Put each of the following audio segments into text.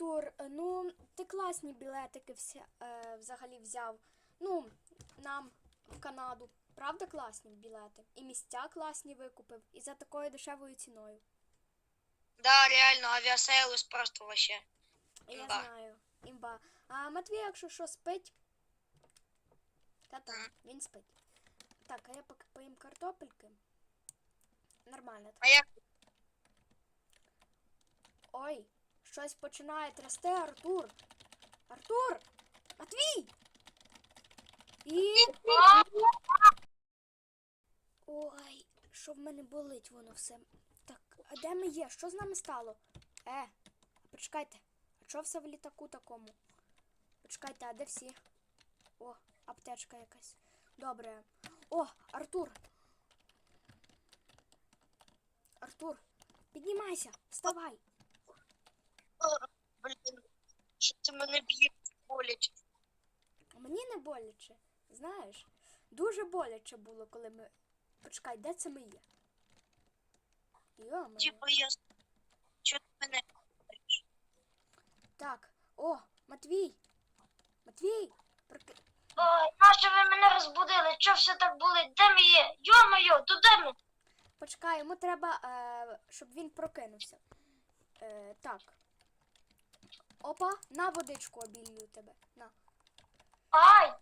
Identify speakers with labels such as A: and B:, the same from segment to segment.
A: Артур, ну ти класні білетики вся, е, взагалі взяв. Ну, нам в Канаду. Правда класні білети? І місця класні викупив, і за такою дешевою ціною.
B: Да, реально, авіасейлс просто вообще.
A: Я
B: Імба.
A: знаю. Імба. А Матвій, якщо що спить. Та
B: Мгм.
A: він спить. Так, а я поки поїм картопельки. Нормально так.
B: А як?
A: Ой, щось починає трясти, Артур. Артур! Матвій! І. Ой, що в мене болить воно все. Так, а де ми є? Що з нами стало? Е, почекайте. А чого все в літаку такому? Почекайте, а де всі? О, аптечка якась. Добре. О, Артур. Артур, піднімайся, вставай.
B: Блін, що ти мене б'є боляче.
A: Мені не боляче. Знаєш, дуже боляче було, коли ми. Почекай, де це ми є? Йо,
B: Типа я... Чого ти мене б'єш?
A: Так, о, Матвій! Матвій! Прики...
C: Ой, нащо ви мене розбудили? Чого все так болить? Де ми є? Йо-моє, то де ми?
A: Почекай, йому треба, е, щоб він прокинувся. Е, так. Опа, на водичку обілью тебе. На.
C: Ай!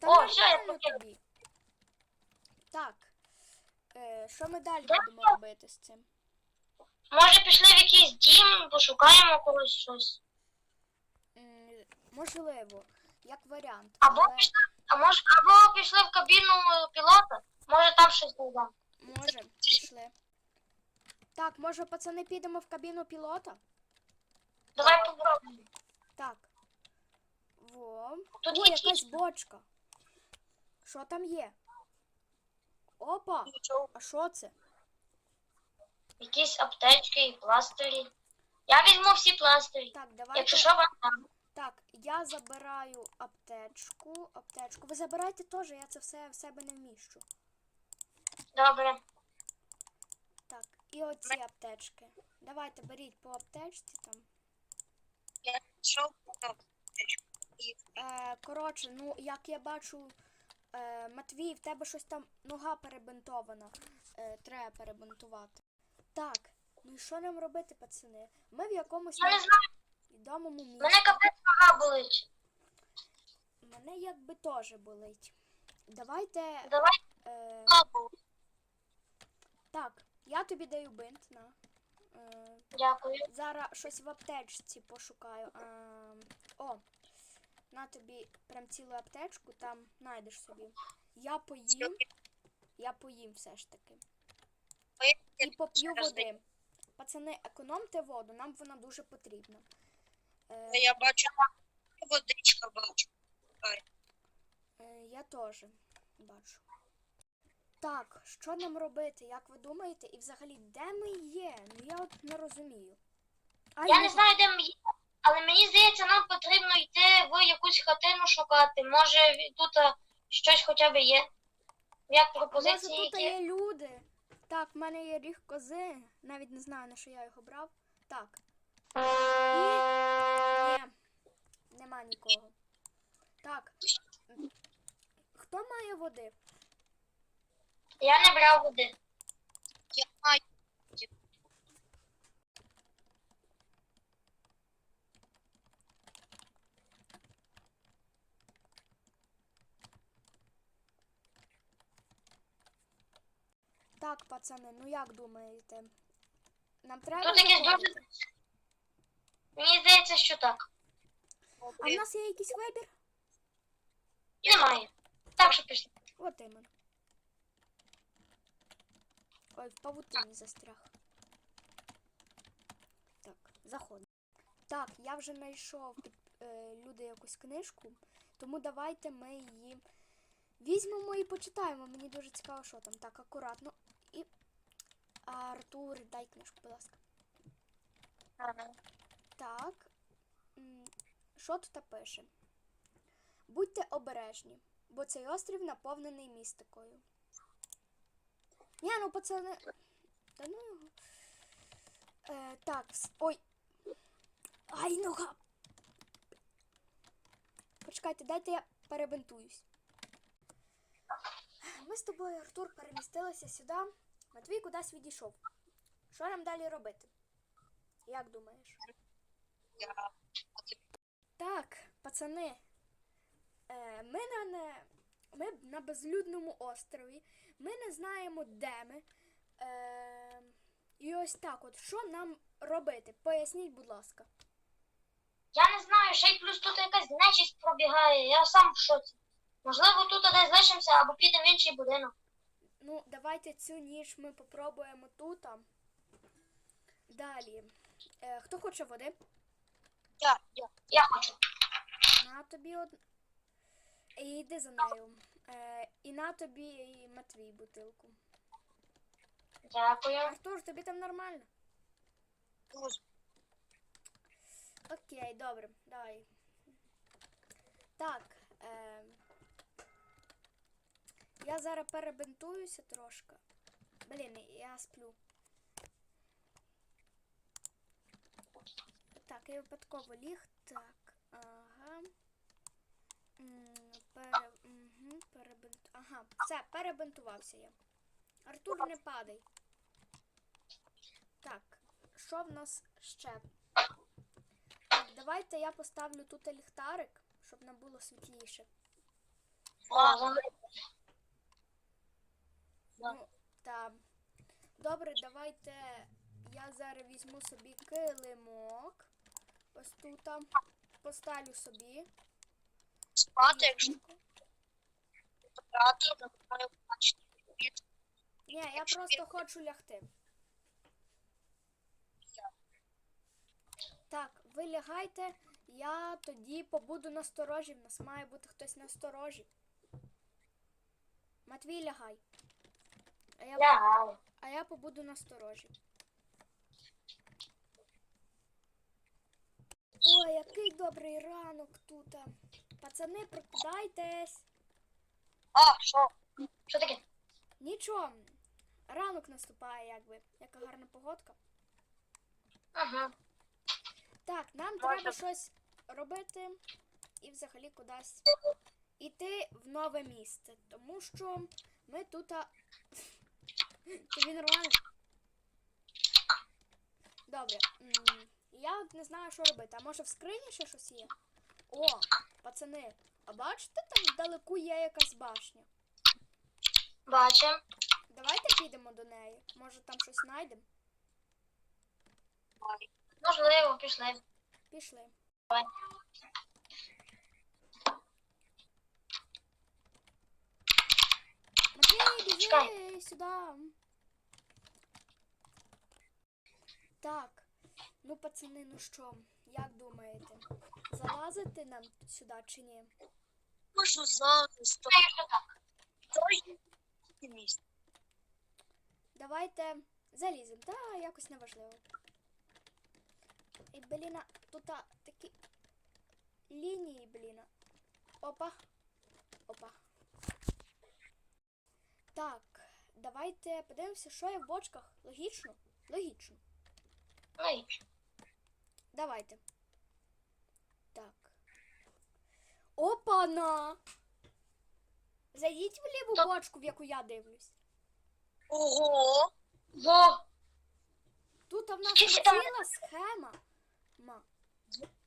A: Та
C: О, все, я
A: нормально
C: покинув.
A: тобі. Так. Е, що ми далі
C: Де
A: будемо робити з цим?
C: Може пішли в якийсь дім, пошукаємо когось щось.
A: М, можливо, як варіант.
C: Або
A: але
C: пішли, а може, або пішли в кабіну е, пілота, може там щось знайдемо.
A: Може, пішли. Так, може, пацани, підемо в кабіну пілота?
C: Давай попробуємо.
A: Так. Во.
C: Тут
A: О,
C: є
A: якась бочка. Що там є? Опа!
B: Нічого.
A: А що це?
C: якісь аптечки і пластирі. Я візьму всі пластирі.
A: Так, давайте.
C: Якщо що, вам дам.
A: Так, я забираю аптечку. Аптечку. Ви забирайте теж, я це все в себе не вміщу.
C: Добре.
A: Так, і оці аптечки. Давайте беріть по аптечці там.
B: І
A: Е, коротше, ну як я бачу, е, Матвій, в тебе щось там нога перебинтована. Е, треба перебинтувати. Так, ну і що нам робити, пацани? Ми в якомусь
C: Я не знаю,
A: відомому місці.
C: мене капець нога болить.
A: Мене якби теж болить. Давайте.
C: Давай
A: Е,
B: лапу.
A: так, я тобі даю бинт на. Е,
C: дякую.
A: зараз щось в аптечці пошукаю. Е, о, на тобі прям цілу аптечку, там знайдеш собі. Я поїм. Я поїм все ж таки. І поп'ю води. Пацани, економте воду, нам вона дуже потрібна. Е,
B: Я бачу, водичка бачу.
A: е, я теж бачу. Так, що нам робити? Як ви думаєте? І взагалі, де ми є? Ну я от не розумію. А,
C: Я
A: ні,
C: не знаю, де ми є, але мені здається, нам потрібно йти в якусь хатину шукати. Може тут е, щось хоча б є. Як
A: Може
C: пропозиції
A: тут
C: є.
A: є люди? Так, в мене є ріг кози. Навіть не знаю, на що я його брав. Так. І. Ні. Нема нікого. Так. Хто має води?
C: Я не брав води.
B: Я маю.
A: Так, пацани, ну як думаєте? Нам треба.
C: Тут якесь
A: заходити?
C: дуже. Мені здається, що так.
A: А в нас є якийсь вибір?
C: Немає. Так що пішли.
A: От іменно. Ой, в павутині застряг. Так, заходимо. Так, я вже знайшов під е, люди якусь книжку, тому давайте ми її візьмемо і почитаємо. Мені дуже цікаво, що там. Так, акуратно. І. Артур, дай книжку, будь ласка. Так. Що тут пише? Будьте обережні, бо цей острів наповнений містикою. Ні, ну пацани. Та ну його. Е, так, с- ой. Ай, нога. Почекайте, дайте я перебинтуюсь. Ми з тобою, Артур, перемістилися сюди. Матвій кудись відійшов. Що нам далі робити? Як думаєш? Так, пацани. Е, ми на не. Ми на безлюдному острові. Ми не знаємо, де ми. Е, і ось так от, що нам робити? Поясніть, будь ласка.
C: Я не знаю, ще й плюс тут якась нечисть пробігає, я сам в шоці. Можливо, тут десь лишимося або підемо в інший будинок.
A: Ну, давайте цю ніж ми попробуємо тут. Далі. Е, хто хоче води?
B: я, я.
C: Я хочу.
A: На тобі од... І йди за нею. Е, і на тобі і Матвій бутилку.
C: Дякую.
A: Артур, тобі там нормально?
B: Дуже.
A: Окей, добре, давай. Так. Е, я зараз перебинтуюся трошки. Блін, я сплю. Так, я випадково ліг. Так, ага. М, Пере... Ага, все, перебинтувався я. Артур, не падай. Так, що в нас ще? Так, давайте я поставлю тут ліхтарик, щоб нам було світліше. Ну, та. Добре, давайте я зараз візьму собі килимок. Ось тут. Поставлю собі.
B: Спати, якщо брати, маю бачити.
A: Ні, я просто хочу лягти. Так, ви лягайте, я тоді побуду насторожі. В нас має бути хтось насторожі. Матвій, лягай. А я,
C: лягаю.
A: а я побуду насторожі. Ой, який добрий ранок тут. Пацани, прокидайтесь.
B: А, що?
C: Що таке?
A: Нічого. Ранок наступає, якби. Яка гарна погодка.
C: Ага.
A: Так, нам треба щось робити і взагалі кудись іти в нове місце. Тому що ми тут. а, Тобі нормально? Добре. Я от не знаю, що робити. А може в скрині ще щось є? О, пацани, а бачите, там вдалеку є якась башня.
C: Бачимо.
A: Давайте підемо до неї. Може там щось знайдемо?
C: Можливо, пішли.
A: Пішли.
C: Давай.
A: Матвій, біжи
C: Чекай.
A: сюди. Так. Ну, пацани, ну що, як думаєте? Залазити нам сюди чи ні?
B: Можу завтра з
C: Знаю, що так.
B: тобою місце.
A: Давайте заліземо. Та якось неважливо. І, бліна, тут такі лінії, бліна. Опа. Опа. Так, давайте подивимося, що є в бочках. Логічно? Логічно.
C: І
A: Давайте. Так. Опа-на! Зайдіть в ліву
C: Стоп.
A: бочку, в яку я дивлюсь.
B: Ого!
C: Во!
A: Тут в нас
C: там?
A: ціла схема. Ма.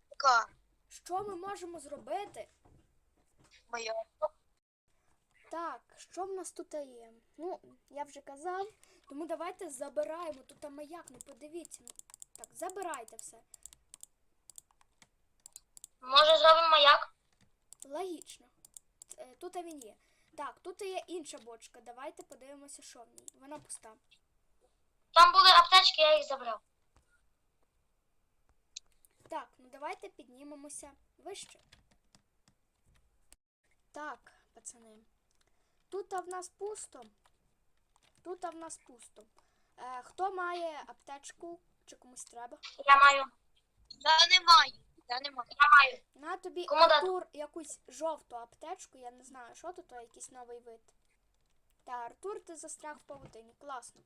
B: Яка
A: Що ми можемо зробити?
B: моя?
A: Так, що в нас тут є? Ну, я вже казав, тому давайте забираємо. Тут маяк, ну подивіться. Ну, Так, забирайте все.
C: Може зробимо маяк?
A: Логічно. Е, Тут він є. Так, тут є інша бочка. Давайте подивимося, що в ній. Вона пуста.
C: Там були аптечки, я їх забрав.
A: Так, ну давайте піднімемося вище. Так, пацани. Тут в нас пусто. Тут в нас пусто. Е, хто має аптечку чи комусь треба?
C: Я маю.
B: Я не маю. Я не маю.
A: На тобі
C: Кому дати?
A: Артур якусь жовту аптечку, я не знаю, що то, то якийсь новий вид. Та Артур, ти застряг в павутині. Класно.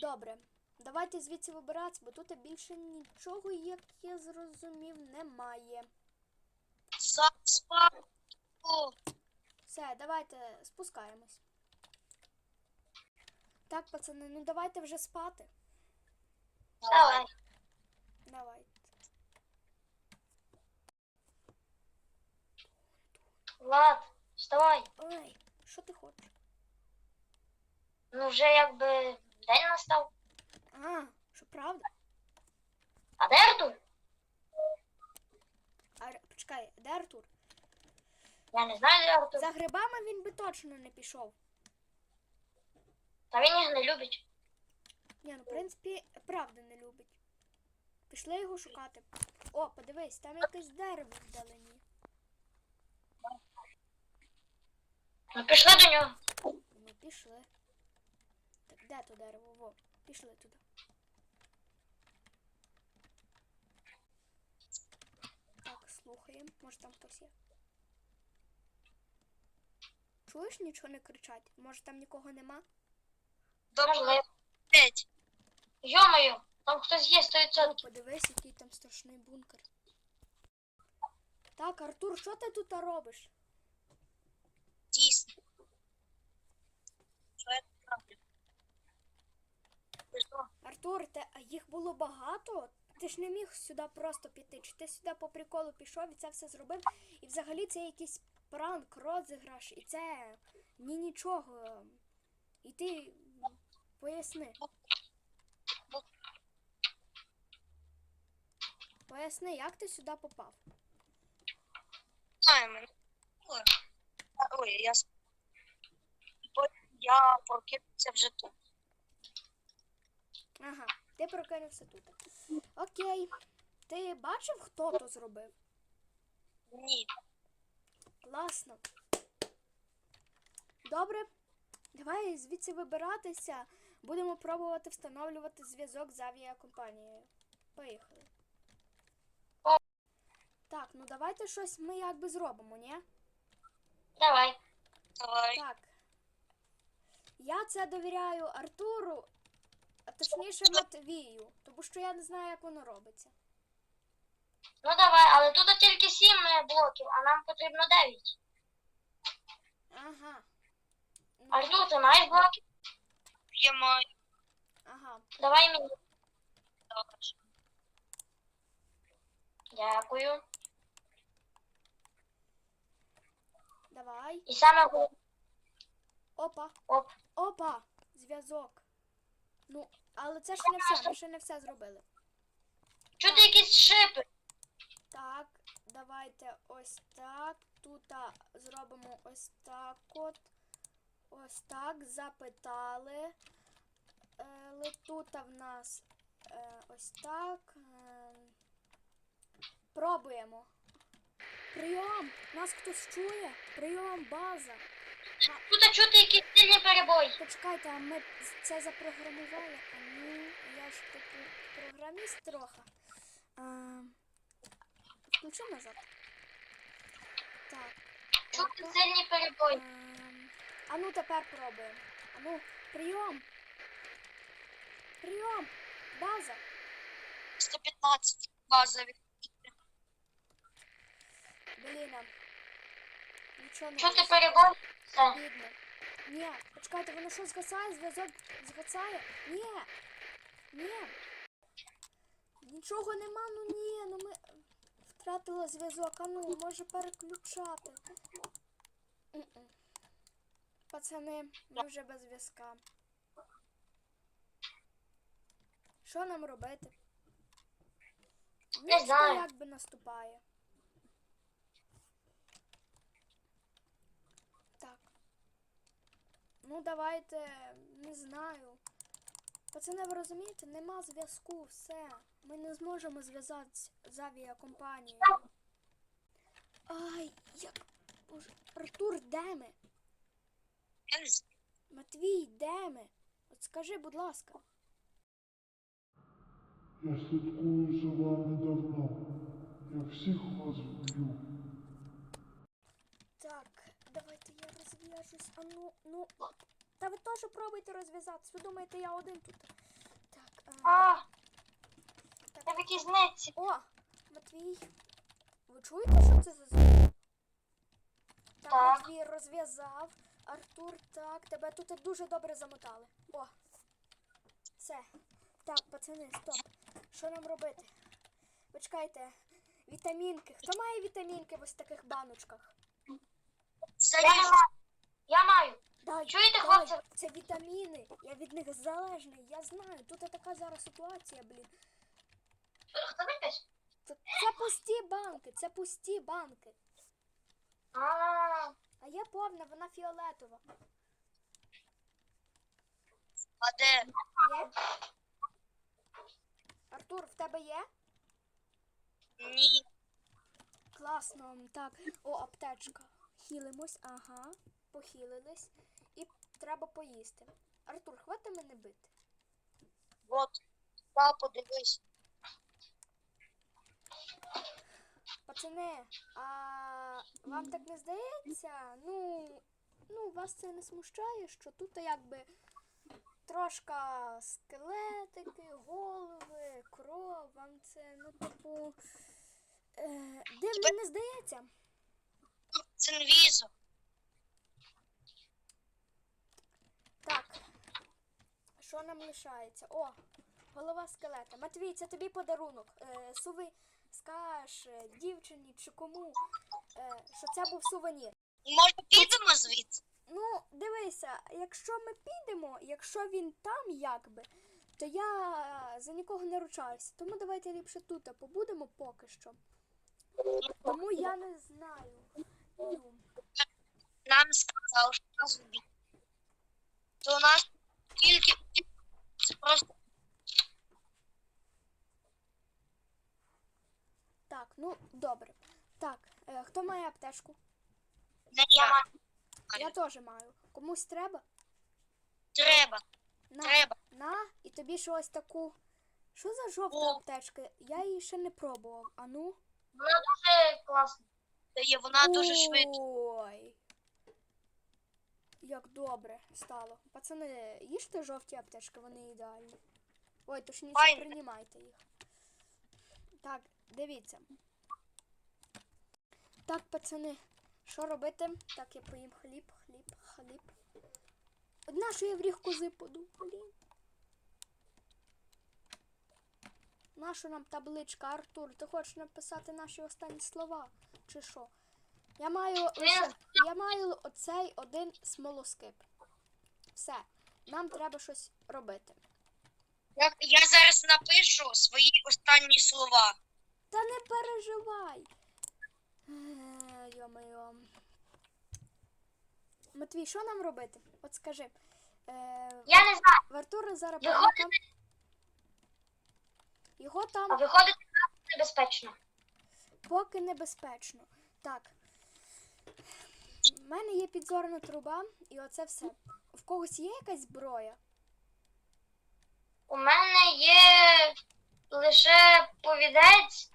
A: Добре. давайте звідси вибиратися, бо тут більше нічого, як я зрозумів, немає.
B: Заспав.
A: Все, давайте спускаємось. Так, пацани, ну давайте вже спати.
C: Давай.
A: Давайте.
C: Влад, вставай.
A: Ой, що ти хочеш?
C: Ну вже якби день настав.
A: А, що правда?
C: А де Артур?
A: Ар... Почекай, де Артур?
C: Я не знаю, де Артур.
A: За грибами він би точно не пішов.
C: Та він їх не любить.
A: Ні, ну в принципі, правда не любить. Пішли його шукати. О, подивись, там якесь дерево вдалині.
C: Ну пішли до нього.
A: Ну, пішли. Так, де то дерево? Во, пішли туди. Так, слухаємо. Може там хтось є. Чуєш, нічого не кричать? Може там нікого нема?
B: П'ять.
C: Йо-моє, там хтось є
A: О,
C: 100%.
A: подивись, який там страшний бункер. Так, Артур, що ти тут робиш?
B: Дійсно. Що я тут роблю? Ти що?
A: Артур, те, а їх було багато? Ти ж не міг сюди просто піти. Чи ти сюди по приколу пішов і це все зробив? І взагалі це якийсь пранк, розіграш, і це ні нічого. І ти поясни. Поясни, як ти сюди попав?
B: Ой, я я вже тут.
A: Ага, ти прокинувся тут. Окей. Ти бачив, хто то зробив?
B: Ні.
A: Класно. Добре. Давай звідси вибиратися. Будемо пробувати встановлювати зв'язок з авіакомпанією. Поїхали.
C: О.
A: Так, ну давайте щось ми якби зробимо, ні?
C: Давай.
B: Давай.
A: Так. Я це довіряю Артуру, а точніше Матвію, тому що я не знаю, як воно робиться.
C: Ну давай, але тут тільки 7 блоків, а нам потрібно 9.
A: Ага. Ну,
C: Артур, ти маєш блоки?
B: Я маю.
A: Ага.
C: Давай мені.
B: Давай.
C: Дякую.
A: Давай.
C: І саме головне.
A: Опа.
C: Оп.
A: Опа! Зв'язок. Ну, але це ж не все, ми ще не все зробили.
C: Чути якісь шипи.
A: Так, давайте ось так. Тут зробимо ось так от. Ось так. Запитали. Е, тут в нас е, ось так. Е, пробуємо. Прийом! Нас хтось чує? Прийом, база.
C: Тут чути якісь сильні перебої.
A: Почекайте, а ми це запрограмували. А ну, я ж типу програміст трохи. А, включи назад. Так.
C: Чути
A: опа.
C: сильні перебої.
A: Ем, А ну тепер пробуємо. А ну, прийом. Прийом. База.
B: 115 базових.
A: Блін. а, Нічого не
C: Чути
A: вийшло. Бідно. Ні, почекайте, воно що згасає, зв'язок згасає? Ні. Ні. Нічого нема, ну ні, ну ми втратили зв'язок. А ну, може переключати. Пацани, ми вже без зв'язка. Що нам робити?
C: Не
A: Ніч
C: знаю.
A: як би наступає. Так. Ну, давайте, не знаю. Пацани, ви розумієте, нема зв'язку, все. Ми не зможемо зв'язатися з авіакомпанією. Ай, як. Боже, Артур, де ми? Матвій, де ми? От скажи, будь ласка.
D: Я слідкую за вами давно. Я всіх вас вб'ю.
A: Так, давайте я розв'яжусь. А ну, ну. Та ви теж пробуйте розв'язатися. Ви думаєте, я один тут. Так, а,
C: А,
A: Так.
C: я в якійсь нетці.
A: О, Матвій. Ви чуєте, що це за звук? Так,
C: Так.
A: Матвій розв'язав. Артур, так, тебе тут дуже добре замотали. О. Все. Так, пацани, стоп. Що нам робити? Почекайте. Вітамінки. Хто має вітамінки в ось таких баночках?
C: Я. Я маю.
A: Дай,
C: Чуєте,
A: дай.
C: хлопці?
A: Це вітаміни. Я від них залежний. Я знаю. Тут така зараз ситуація, блін.
C: Хто?
A: Це, це пусті банки, це пусті банки.
C: А,
A: А я повна, вона фіолетова.
B: А де?
A: Є? Артур, в тебе є?
B: Ні.
A: Класно. Так. О, аптечка. Хілимось, ага. Похилились. І треба поїсти. Артур, хвати мене бити.
B: От. Та подивись.
A: Пацани, а вам так не здається? Ну, ну, вас це не смущає, що тут якби трошка скелетики, голови, кров, вам це, ну, типу, е, дивно не здається?
B: Це інвізор.
A: Так. Що нам лишається? О, голова скелета. Матвій, це тобі подарунок. Е, суви, скаж е, дівчині чи кому, е, що це був сувенір.
B: Може підемо звідси?
A: Ну, дивися, якщо ми підемо, якщо він там якби, то я за нікого не ручаюся. Тому давайте ліпше тут побудемо поки що. Тому я не знаю.
B: Нам сказав, що нас вб'ють. То у нас тільки просто
A: так, ну добре. Так, е, хто має аптечку?
B: не
C: я
B: я.
C: маю.
A: Я теж маю. Комусь треба?
B: Треба,
A: На,
B: треба.
A: на, і тобі ще ось таку. Що за жовта
B: О.
A: аптечка? Я її ще не пробував. А ну.
C: Вона дуже класна.
B: Дає вона дуже швидко.
A: Ой. Як добре стало. Пацани, їжте жовті аптечки, вони ідеальні. Ой, точніше, приймайте їх. Так, дивіться. Так, пацани, що робити? Так, я поїм хліб, хліб, хліб. Одна, що я в ріг кози поду, блін. Нашу нам табличка, Артур, ти хочеш написати наші останні слова? Чи що? Я маю лише, я маю оцей один смолоскип. Все, нам треба щось робити.
B: Я, я зараз напишу свої останні слова.
A: Та не переживай. Е, Йо-моє. Матвій, що нам робити? От скажи. Е,
C: Я не знаю.
A: в Артура зараз. Його
C: А
A: там
C: виходить небезпечно.
A: поки небезпечно. Так. У мене є підзорна труба, і оце все. В когось є якась зброя?
C: У мене є лише повідець,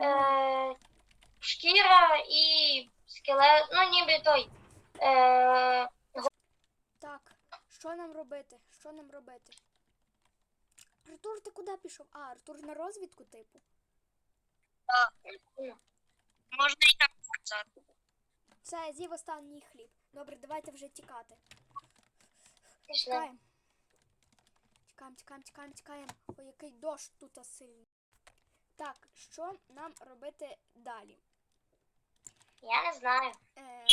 C: е, шкіра і скелет. Ну, ніби той. Е,
A: Так, що нам робити? Що нам робити? Артур, ти куди пішов? А, Артур на розвідку, типу.
B: Можна і так сказати.
A: Все, я з'їв останній хліб. Добре, давайте вже тікати.
C: пішли.
A: Тікаємо. Тікаємо, тікаємо, тікаємо, тікаємо. Ой, який дощ тут сильний. Так, що нам робити далі?
C: Я не знаю.
A: Е,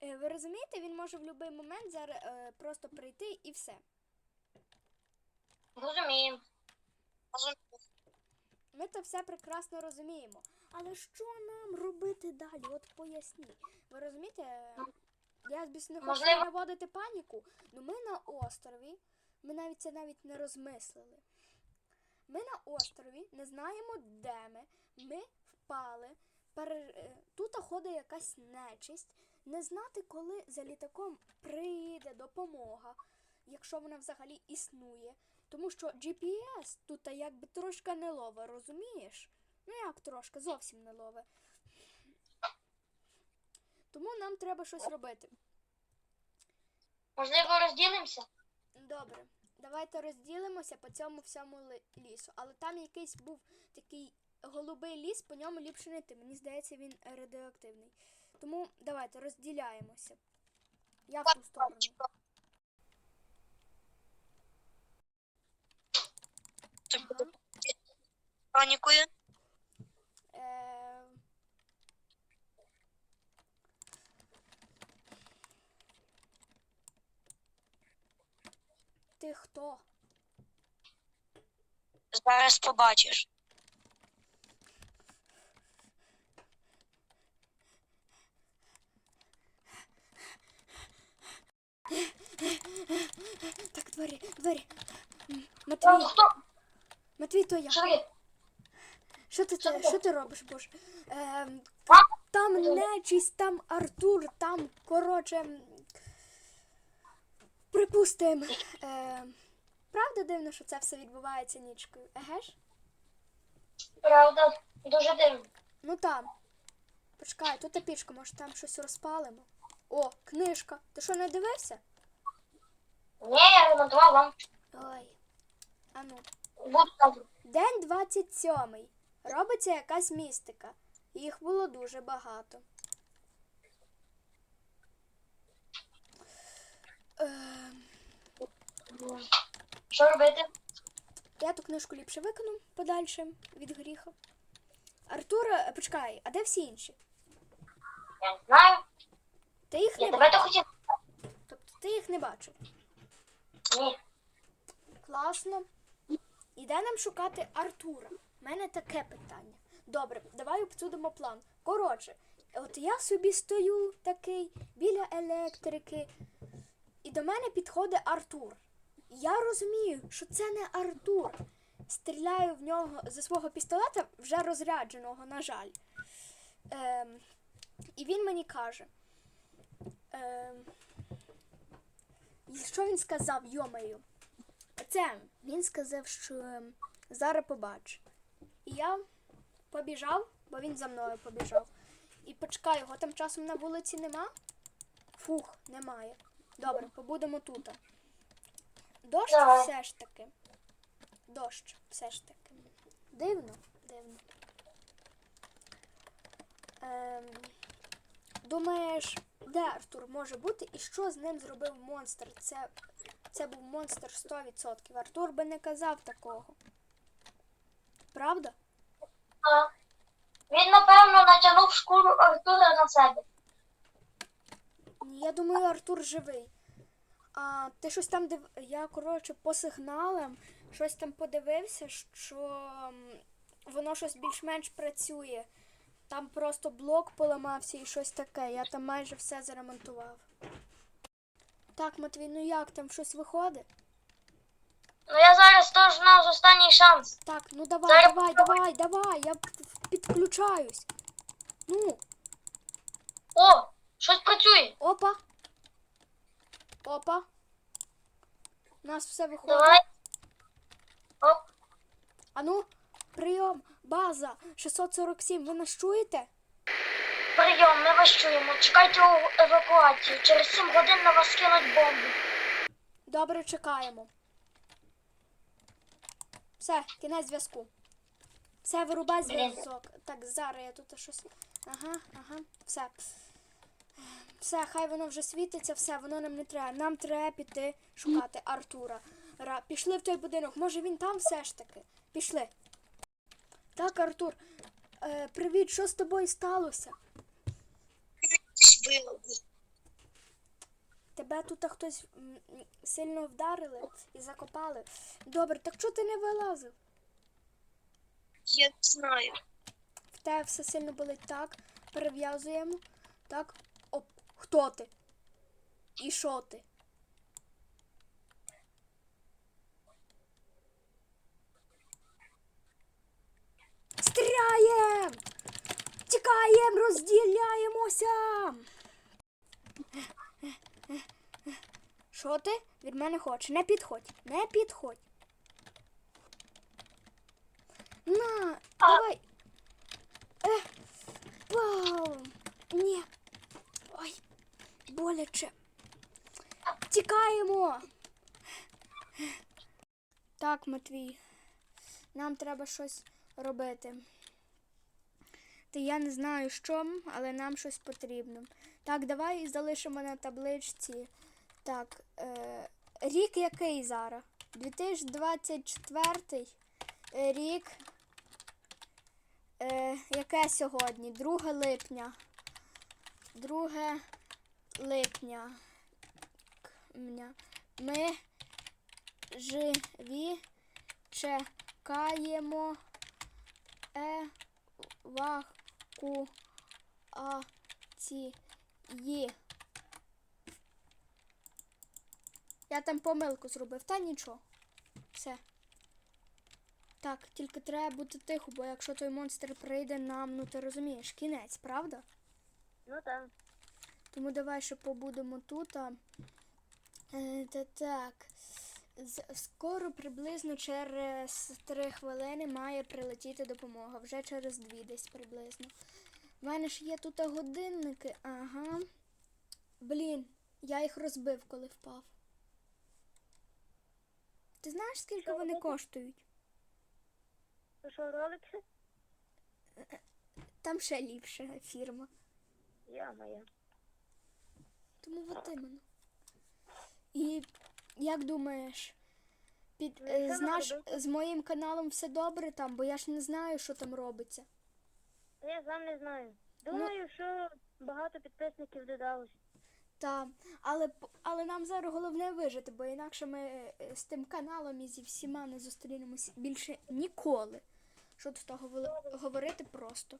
A: е, ви розумієте, він може в будь-який момент зараз е, просто прийти і все.
C: Розумію.
A: Ми це все прекрасно розуміємо. Але що нам робити далі? От поясніть. Ви розумієте, я звісно не хочу
C: Можливо-
A: наводити паніку, але ми на острові, ми навіть це навіть не розмислили. Ми на острові не знаємо, де ми. Ми впали. Пере... е, Тут ходить якась нечисть. Не знати, коли за літаком прийде допомога, якщо вона взагалі існує. Тому що GPS тут якби трошки не лове, розумієш? Ну як трошки, зовсім не лове. Тому нам треба щось робити.
C: Можливо, розділимося?
A: Добре. давайте розділимося по цьому всьому лісу. Але там якийсь був такий голубий ліс, по ньому ліпше не йти. Мені здається, він радіоактивний. Тому давайте розділяємося. Я в ту сторону.
B: Тобі Панікою.
A: Ти хто?
B: Зараз побачиш.
A: Так, двері, двері. Матвій,
C: хто?
A: Матвій, то я.
C: Що?
A: Що ти,
C: Що
A: що ти робиш, Боже?
C: А?
A: там нечість, там Артур, там, коротше. М, Припустим. Ем, правда дивно, що це все відбувається нічкою? Еге ж?
C: Правда, дуже дивно.
A: Ну там. Почекай, тут тапічка, може там щось розпалимо. О, книжка. Ти що не дивився?
C: Ні, я ремонтував вам.
A: Ой. Ану.
C: Буду.
A: День 27. Робиться якась містика. Їх було дуже багато.
C: Що робити?
A: я ту книжку ліпше викину подальше від гріха. Артур, е, почекай, а де всі інші?
C: Я не знаю.
A: Ти їх
C: Я
A: не
C: тебе то
A: бачив?
C: хотів.
A: Тобто ти їх не бачив.
C: Ні.
A: Класно. Іде нам шукати Артура. У мене таке питання. Добре, давай обсудимо план. Коротше, от я собі стою такий біля електрики, і до мене підходить Артур. Я розумію, що це не Артур. Стріляю в нього зі свого пістолета, вже розрядженого, на жаль. Ем, і він мені каже. Ем, що він сказав, йомаю? Це він сказав, що ем, зараз побачу. І я побіжав, бо він за мною побіжав. І почекай, його там часом на вулиці нема? Фух, немає. Добре, побудемо тут. Дощ
C: Давай.
A: все ж таки. Дощ все ж таки. Дивно, дивно. Ем, думаєш, де Артур може бути і що з ним зробив монстр? Це це був монстр 100%. Артур би не казав такого. Правда?
C: А, Він, напевно, натягнув шкуру Артура на себе.
A: Я думаю, Артур живий. А ти щось там див... Я, коротше, по сигналам щось там подивився, що воно щось більш-менш працює. Там просто блок поламався і щось таке. Я там майже все заремонтував. Так, Матвій, ну як там щось виходить?
C: Ну я зараз теж знав останній шанс.
A: Так, ну давай,
C: Зараз
A: давай, давай, давай, я підключаюсь. Ну,
C: О, щось працює.
A: опа. Опа. У нас все виходить.
C: Давай. Оп.
A: А ну, прийом, база 647, ви нас чуєте?
C: Прийом, ми вас чуємо. Чекайте у евакуацію. Через 7 годин на вас кинуть бомбу.
A: Добре, чекаємо. Все, кінець зв'язку. Все, вирубай зв'язок. Так, зараз я тут щось. Ага, ага, все. Все, хай воно вже світиться, все, воно нам не треба. Нам треба піти шукати Артура. Ра, пішли в той будинок. Може він там все ж таки? Пішли. Так, Артур. Е, привіт, що з тобою сталося? Тебе тут хтось сильно вдарили і закопали. Добре, так чого ти не вилазив?
B: Я не знаю.
A: В тебе все сильно болить так. Перев'язуємо. Так. Хто ти? І що ти? Стріляєм! Тікаєм, розділяємося! Що ти від мене хочеш? Не підходь, не підходь. На, давай. Е, пау. Ні. Боляче. Тікаємо. Так, Матвій. Нам треба щось робити. Та я не знаю що, але нам щось потрібно. Так, давай залишимо на табличці. Так, е, рік який зараз? 2024 е, рік. Е, яке сьогодні? 2 липня. 2 липня. Ми живі чекаємо евакуації. Я там помилку зробив, та нічого. Все. Так, тільки треба бути тихо, бо якщо той монстр прийде нам, ну ти розумієш, кінець, правда?
C: Ну так.
A: Тому давай ще побудемо тут. Е, та так. Скоро приблизно через три хвилини має прилетіти допомога. Вже через дві десь приблизно. У мене ж є тут годинники. Ага. Блін, я їх розбив, коли впав. Ти знаєш, скільки
C: Що
A: вони
C: робити?
A: коштують?
C: То що, роликси?
A: Там ще ліпша фірма.
C: Я моя.
A: Тому от іменно. І як думаєш, під,
C: Ну,
A: е, з, наш, з моїм каналом все добре там, бо я ж не знаю, що там робиться.
C: Я сам не знаю. Думаю, що багато підписників додалось.
A: Та, але, але нам зараз головне вижити, бо інакше ми е, з тим каналом і зі всіма не зустрінемось більше ніколи. Що тут говорити просто.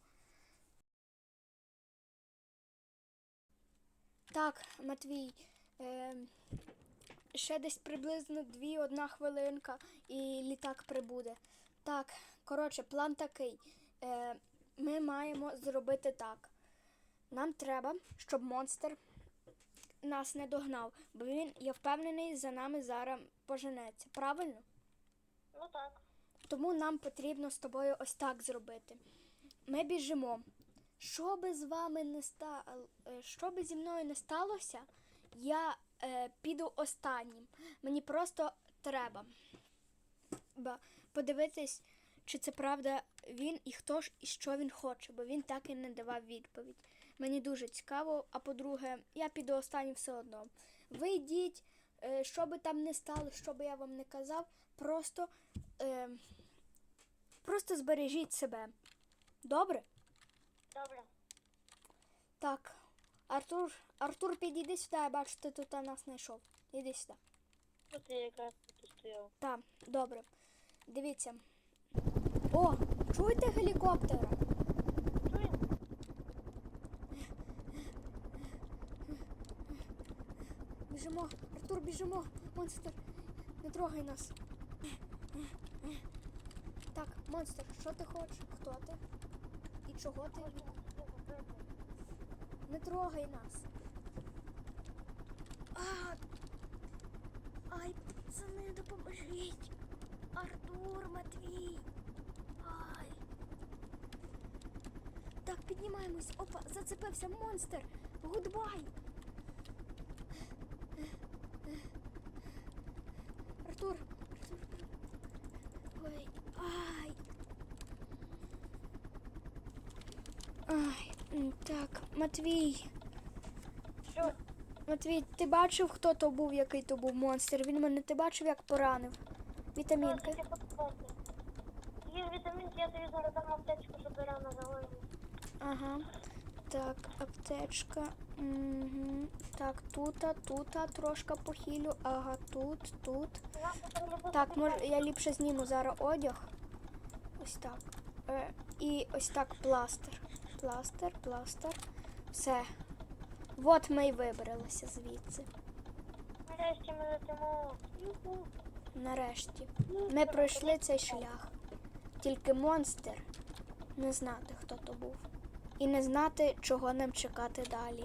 A: Так, Матвій. Е, ще десь приблизно 2-1 хвилинка і літак прибуде. Так, коротше, план такий. Е, ми маємо зробити так. Нам треба, щоб монстр нас не догнав, бо він, я впевнений, за нами зараз поженеться. Правильно?
C: Ну так.
A: Тому нам потрібно з тобою ось так зробити. Ми біжимо. Що би з вами не ста... е, що би зі мною не сталося, я е, піду останнім. Мені просто треба подивитись, чи це правда він і хто ж і що він хоче, бо він так і не давав відповідь. Мені дуже цікаво, а по-друге, я піду останнім все одно. Ви йдіть, е, що би там не стало, що би я вам не казав, просто, е, просто збережіть себе. Добре?
C: Добре.
A: Так. Артур, Артур, підійди сюди, я бачу, ти тут нас знайшов. Іди сюди.
C: Тут я якраз тут стояв.
A: Так, добре. Дивіться. О, чуєте гелікоптера?
C: Чуємо?
A: Біжимо, Артур, біжимо. Монстр, не трогай нас. Так, монстр, що ти хочеш? Хто ти? Чого ти? Не трогай нас. А! Ай, пацани, допоможіть. Артур, Матвій. Ай. Так, піднімаємось. Опа, зацепився монстр. Гудбай. Артур, Артур. Ой, ай. Ай, так, Матвій.
C: Що?
A: Матвій, ти бачив, хто то був, який то був монстр? Він мене ти бачив, як поранив. Вітамінки.
C: Є вітамінки, я тобі зараз дам аптечку, щоб рано загоїли.
A: Ага. Так, аптечка. Угу. Так, тута, тута, трошки похилю. Ага, тут, тут. Так, може, я ліпше зніму зараз одяг. Ось так. Е, і ось так пластир. Пластир, пластир. Все. От ми й вибралися звідси.
C: Нарешті ми летимо.
A: Нарешті. Ми пройшли цей шлях. Тільки монстр не знати, хто то був. І не знати, чого нам чекати далі.